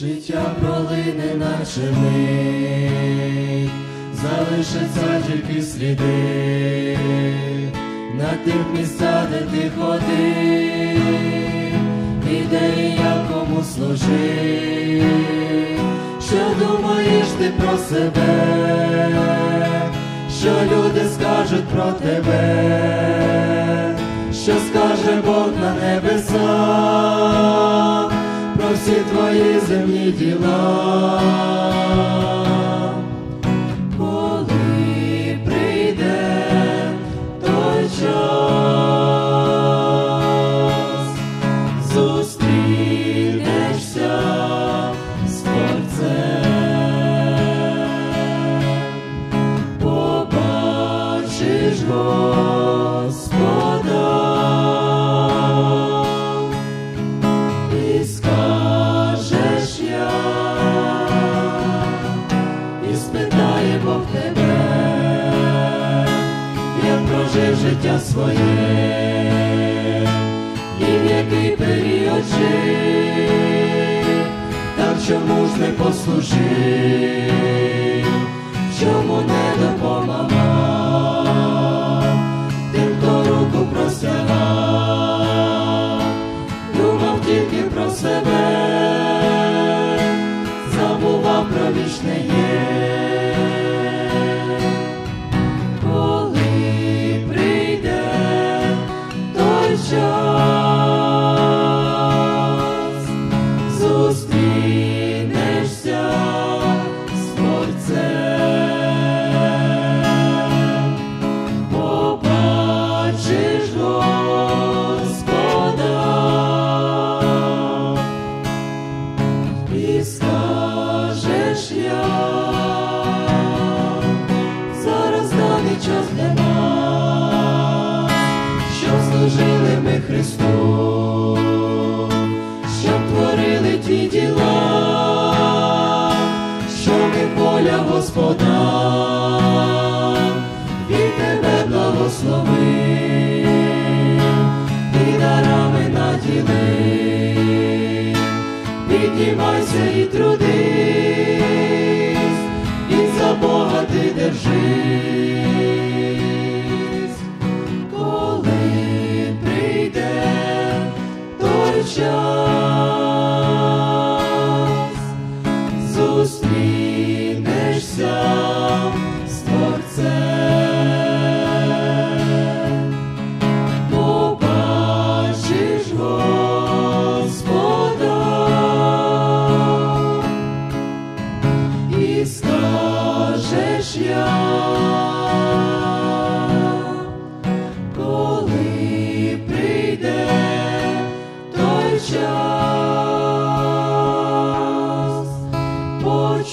Життя пролине, наче мить, залишаться тільки сліди. На тих місцях, де ти ходив, і де і якому служив, що думаєш ти про себе, що люди скажуть про тебе, що скаже Бог на небесах всі твої земні діла. Коли прийде той час, зустрінешся побачиш життя своє, і в який період жив, так чому ж не послужив, чому не допомагав, тим, хто руку простягав, думав тільки про себе, забував про вічне є. Час для нас, що служили ми Христу, щоб творили ті діла, що ми воля Господа, від тебе благослови, і дарами наділи. Піднімайся і трудись, і за Бога ти держись,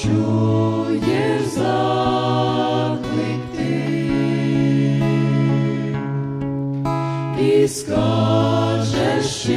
чуєш заклик ти і скажеш.